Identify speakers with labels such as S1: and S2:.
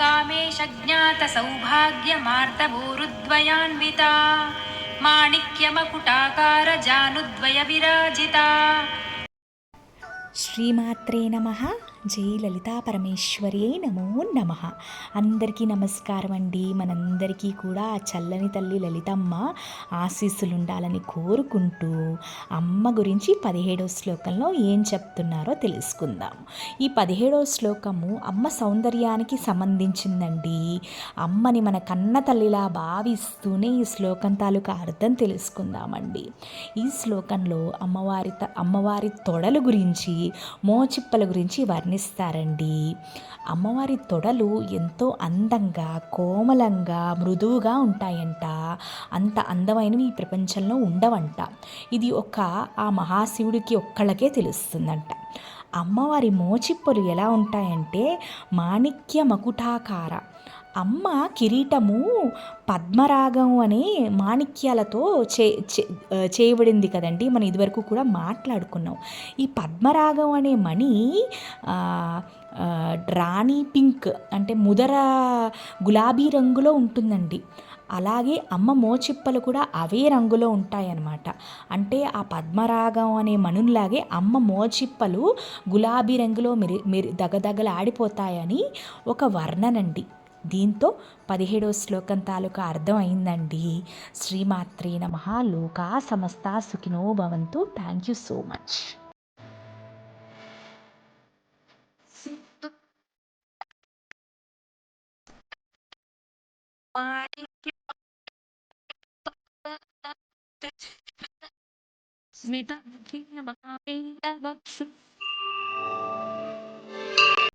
S1: कामेशज्ञातसौभाग्यमार्तभूरुद्वयान्विता माणिक्यमकुटाकारजानुद्वयविराजिता
S2: श्रीमात्रे नमः జై లలితా పరమేశ్వరే నమో నమ. అందరికీ నమస్కారం అండి. మనందరికీ కూడా ఆ చల్లని తల్లి లలితమ్మ ఆశీస్సులు ఉండాలని కోరుకుంటూ అమ్మ గురించి పదిహేడవ శ్లోకంలో ఏం చెప్తున్నారో తెలుసుకుందాం. ఈ పదిహేడవ శ్లోకము అమ్మ సౌందర్యానికి సంబంధించిందండి. అమ్మని మన కన్న తల్లిలా భావిస్తూనే ఈ శ్లోకం తాలూకా అర్థం తెలుసుకుందామండి. ఈ శ్లోకంలో అమ్మవారి త- అమ్మవారి తొడలు గురించి మోచిప్పల గురించి వర్ణిస్తారండి అమ్మవారి తొడలు ఎంతో అందంగా కోమలంగా మృదువుగా ఉంటాయంట. అంత అందమైనవి ఈ ప్రపంచంలో ఉండవంట. ఇది ఒక ఆ మహాశివుడికి ఒక్కళ్ళకే తెలుస్తుందంట. అమ్మవారి మోచిప్పలు ఎలా ఉంటాయంటే మాణిక్య మకుటాకార. అమ్మ కిరీటము పద్మరాగం అనే మాణిక్యాలతో చే చే- చేయబడింది కదండి. మనం ఇదివరకు కూడా మాట్లాడుకున్నాం. ఈ పద్మరాగం అనే మణి రాణి పింక్ అంటే ముదర గులాబీ రంగులో ఉంటుందండి. అలాగే అమ్మ మోచిప్పలు కూడా అవే రంగులో ఉంటాయన్నమాట. అంటే ఆ పద్మరాగం అనే మణుల్లాగే అమ్మ మోచిప్పలు గులాబీ రంగులో మెరి మెరి దగదగలాడిపోతాయని ఒక వర్ణనండి. దీంతో పదిహేడో శ్లోకం తాలూకా అర్థం అయిందండి శ్రీమాత్రే నమ. లోకా సమస్త సుఖినో భవంతు. Thank you so much
S3: Smita